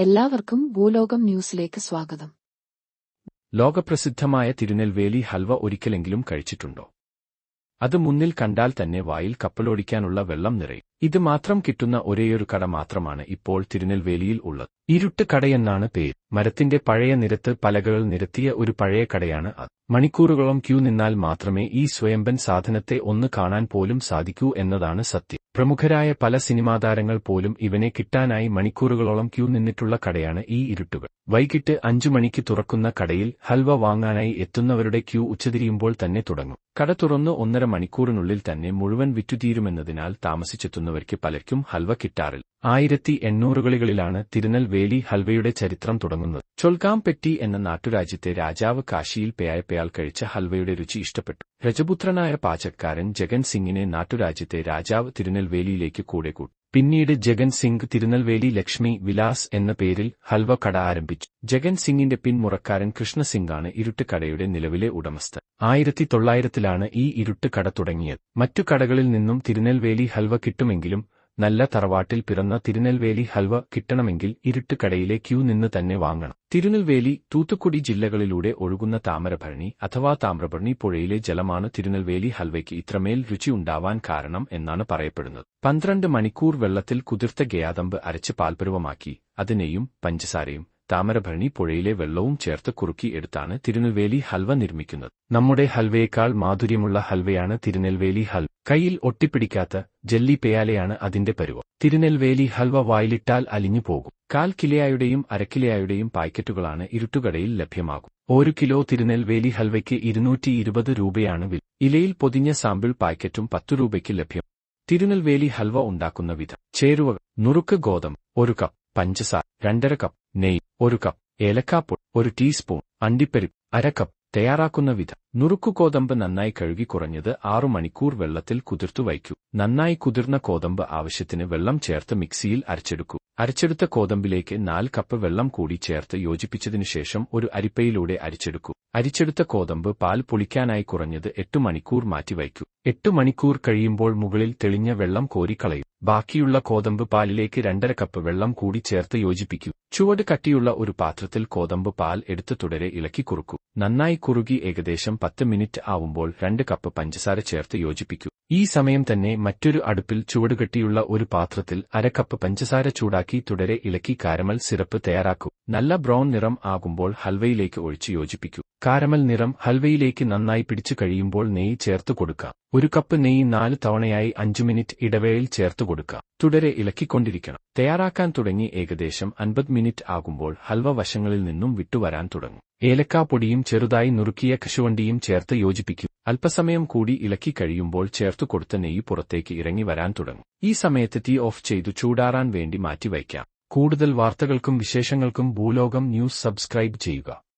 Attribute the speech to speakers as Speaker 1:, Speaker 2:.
Speaker 1: എല്ലാവർക്കും ഭൂലോകം ന്യൂസിലേക്ക് സ്വാഗതം.
Speaker 2: ലോകപ്രസിദ്ധമായ തിരുനെൽവേലി ഹൽവ ഒരിക്കലെങ്കിലും കഴിച്ചിട്ടുണ്ടോ? അത് മുന്നിൽ കണ്ടാൽ തന്നെ വായിൽ കപ്പലോടിക്കാനുള്ള വെള്ളം നിറയും. ഇത് മാത്രം കിട്ടുന്ന ഒരേയൊരു കട മാത്രമാണ് ഇപ്പോൾ തിരുനെൽവേലിയിൽ ഉള്ളത്. ഇരുട്ട് കടയെന്നാണ് പേര്. മരത്തിന്റെ പഴയ നിരത്ത് പലകകൾ നിരത്തിയ ഒരു പഴയ കടയാണ് അത്. മണിക്കൂറുകളോളം ക്യൂ നിന്നാൽ മാത്രമേ ഈ സ്വയംബൻ സാധനത്തെ ഒന്ന് കാണാൻ പോലും സാധിക്കൂ എന്നതാണ് സത്യം. പ്രമുഖരായ പല സിനിമാ താരങ്ങൾ പോലും ഇവനെ കിട്ടാനായി മണിക്കൂറുകളോളം ക്യൂ നിന്നിട്ടുള്ള കടയാണ് ഈ ഇരുട്ടുകൾ. വൈകിട്ട് അഞ്ചു മണിക്ക് തുറക്കുന്ന കടയിൽ ഹൽവ വാങ്ങാനായി എത്തുന്നവരുടെ ക്യൂ ഉച്ചതിരിയുമ്പോൾ തന്നെ തുടങ്ങും. കട തുറന്ന് ഒന്നര മണിക്കൂറിനുള്ളിൽ തന്നെ മുഴുവൻ വിറ്റുതീരുമെന്നതിനാൽ താമസിച്ചെത്തുന്നവർക്ക് പലർക്കും ഹൽവ കിട്ടാറില്ല. ആയിരത്തി എണ്ണൂറുകളിലാണ് തിരുനെൽവേലി ഹൽവയുടെ ചരിത്രം തുടങ്ങുന്നത്. ചൊൽഗാംപെട്ടി എന്ന നാട്ടുരാജ്യത്തെ രാജാവ് കാശിയിൽ പേയായപ്പയാൽ കഴിച്ച ഹൽവയുടെ രുചി ഇഷ്ടപ്പെട്ടു. രജപുത്രനായ പാചക്കാരൻ ജഗൻ സിംഗിനെ നാട്ടുരാജ്യത്തെ രാജാവ് തിരുനെൽവേലിയിലേക്ക് കൂടെ കൂട്ടി പിന്നീട് ജഗൻ സിംഗ് തിരുനെൽവേലി ലക്ഷ്മി വിലാസ് എന്ന പേരിൽ ഹൽവ കട ആരംഭിച്ചു. ജഗൻ സിംഗിന്റെ പിൻമുറക്കാരൻ കൃഷ്ണസിംഗാണ് ഇരുട്ട് കടയുടെ നിലവിലെ ഉടമസ്ഥൻ. ആയിരത്തി തൊള്ളായിരത്തിലാണ് ഈ ഇരുട്ട് കട തുടങ്ങിയത്. മറ്റു കടകളിൽ നിന്നും തിരുനെൽവേലി ഹൽവ കിട്ടുമെങ്കിലും നല്ല തറവാട്ടിൽ പിറന്ന തിരുനെൽവേലി ഹൽവ കിട്ടണമെങ്കിൽ ഇരുട്ടുകടയിലെ ക്യൂ നിന്ന് തന്നെ വാങ്ങണം. തിരുനെൽവേലി തൂത്തുക്കുടി ജില്ലകളിലൂടെ ഒഴുകുന്ന താമരഭരണി അഥവാ താമ്രഭരണി പുഴയിലെ ജലമാണ് തിരുനെൽവേലി ഹൽവയ്ക്ക് ഇത്രമേൽ രുചി ഉണ്ടാവാൻ കാരണം എന്നാണ് പറയപ്പെടുന്നത്. പന്ത്രണ്ട് മണിക്കൂർ വെള്ളത്തിൽ കുതിർത്ത ഗയാതമ്പ് അരച്ച് പാൽപരുവമാക്കി അതിനെയും പഞ്ചസാരയും താമരഭരണി പുഴയിലെ വെള്ളവും ചേർത്ത് കുറുക്കി എടുത്താണ് തിരുനെൽവേലി ഹൽവ നിർമ്മിക്കുന്നത്. നമ്മുടെ ഹൽവയേക്കാൾ മാധുര്യമുള്ള ഹൽവയാണ് തിരുനെൽവേലി ഹൽവ. കയ്യിൽ ഒട്ടിപ്പിടിക്കാത്ത ജെല്ലി പേയാലയാണ് അതിന്റെ പരുവം. തിരുനെൽവേലി ഹൽവ വായിലിട്ടാൽ അലിഞ്ഞു പോകും. കാൽ കിലയായുടെയും അരക്കിലയായുടെയും പാക്കറ്റുകളാണ് ഇരുട്ടുകടയിൽ ലഭ്യമാകും. ഒരു കിലോ തിരുനെൽവേലി ഹൽവയ്ക്ക് ഇരുന്നൂറ്റി ഇരുപത് രൂപയാണ് വില. ഇലയിൽ പൊതിഞ്ഞ സാമ്പിൾ പാക്കറ്റും പത്തു രൂപയ്ക്ക് ലഭ്യം. തിരുനെൽവേലി ഹൽവ ഉണ്ടാക്കുന്ന വിധം. ചേരുവ നുറുക്ക് ഗോതമ്പ്. ഒരു കപ്പ്. പഞ്ചസാര രണ്ടര കപ്പ് നെയ് ഒരു കപ്പ് ഏലക്കാപ്പൊടി ഒരു ടീസ്പൂൺ അണ്ടിപ്പരിപ്പ് അര കപ്പ് തയ്യാറാക്കുന്ന വിധം. നുറുക്കു കോതമ്പ് നന്നായി കഴുകി കുറഞ്ഞത് ആറു മണിക്കൂർ വെള്ളത്തിൽ കുതിർത്തു വയ്ക്കൂ. നന്നായി കുതിർന്ന കോതമ്പ് ആവശ്യത്തിന് വെള്ളം ചേർത്ത് മിക്സിയിൽ അരച്ചെടുക്കൂ. അരച്ചെടുത്ത കോതമ്പിലേക്ക് നാല് കപ്പ് വെള്ളം കൂടി ചേർത്ത് യോജിപ്പിച്ചതിനു ശേഷം ഒരു അരിപ്പയിലൂടെ അരിച്ചെടുക്കൂ. അരിച്ചെടുത്ത കോതമ്പ് പാൽ പൊളിക്കാനായി കുറഞ്ഞത് എട്ടു മണിക്കൂർ മാറ്റിവയ്ക്കൂ. എട്ടു മണിക്കൂർ കഴിയുമ്പോൾ മുകളിൽ തെളിഞ്ഞ വെള്ളം കോരിക്കളയും. ബാക്കിയുള്ള കോതമ്പ് പാലിലേക്ക് രണ്ടര കപ്പ് വെള്ളം കൂടി ചേർത്ത് യോജിപ്പിക്കൂ. ചുവട് കട്ടിയുള്ള ഒരു പാത്രത്തിൽ കോതമ്പ് പാൽ എടുത്ത് തുടരെ ഇളക്കി കുറുക്കൂ. നന്നായി കുറുകി ഏകദേശം പത്ത് മിനിറ്റ് ആവുമ്പോൾ രണ്ട് കപ്പ് പഞ്ചസാര ചേർത്ത് യോജിപ്പിക്കൂ. ഈ സമയം തന്നെ മറ്റൊരു അടുപ്പിൽ ചുവടുകെട്ടിയുള്ള ഒരു പാത്രത്തിൽ അര കപ്പ് പഞ്ചസാര ചൂടാക്കി തുടരെ ഇളക്കി കാരമൽ സിറപ്പ് തയ്യാറാക്കൂ. നല്ല ബ്രൗൺ നിറം ആകുമ്പോൾ ഹൽവയിലേക്ക് ഒഴിച്ച് യോജിപ്പിക്കൂ. കാരമൽ നിറം ഹൽവയിലേക്ക് നന്നായി പിടിച്ചു കഴിയുമ്പോൾ നെയ്യ് ചേർത്ത് കൊടുക്കാം. ഒരു കപ്പ് നെയ്യ് നാല് തവണയായി അഞ്ചു മിനിറ്റ് ഇടവേളയിൽ ചേർത്ത് കൊടുക്കാം. തുടരെ ഇളക്കിക്കൊണ്ടിരിക്കണം. തയ്യാറാക്കാൻ തുടങ്ങി ഏകദേശം അൻപത് മിനിറ്റ് ആകുമ്പോൾ ഹൽവ വശങ്ങളിൽ നിന്നും വിട്ടുവരാൻ തുടങ്ങും. ഏലക്കാപ്പൊടിയും ചെറുതായി നുറുക്കിയ കശുവണ്ടിയും ചേർത്ത് യോജിപ്പിക്കും. അല്പസമയം കൂടി ഇളക്കി കഴിയുമ്പോൾ ചേർത്തു കൊടുത്ത നെയ്യ് പുറത്തേക്ക് ഇറങ്ങി വരാൻ തുടങ്ങും. ഈ സമയത്ത് തീ ഓഫ് ചെയ്തു ചൂടാറാൻ വേണ്ടി മാറ്റിവയ്ക്കാം. കൂടുതൽ വാർത്തകൾക്കും വിശേഷങ്ങൾക്കും ഭൂലോകം ന്യൂസ് സബ്സ്ക്രൈബ് ചെയ്യുക.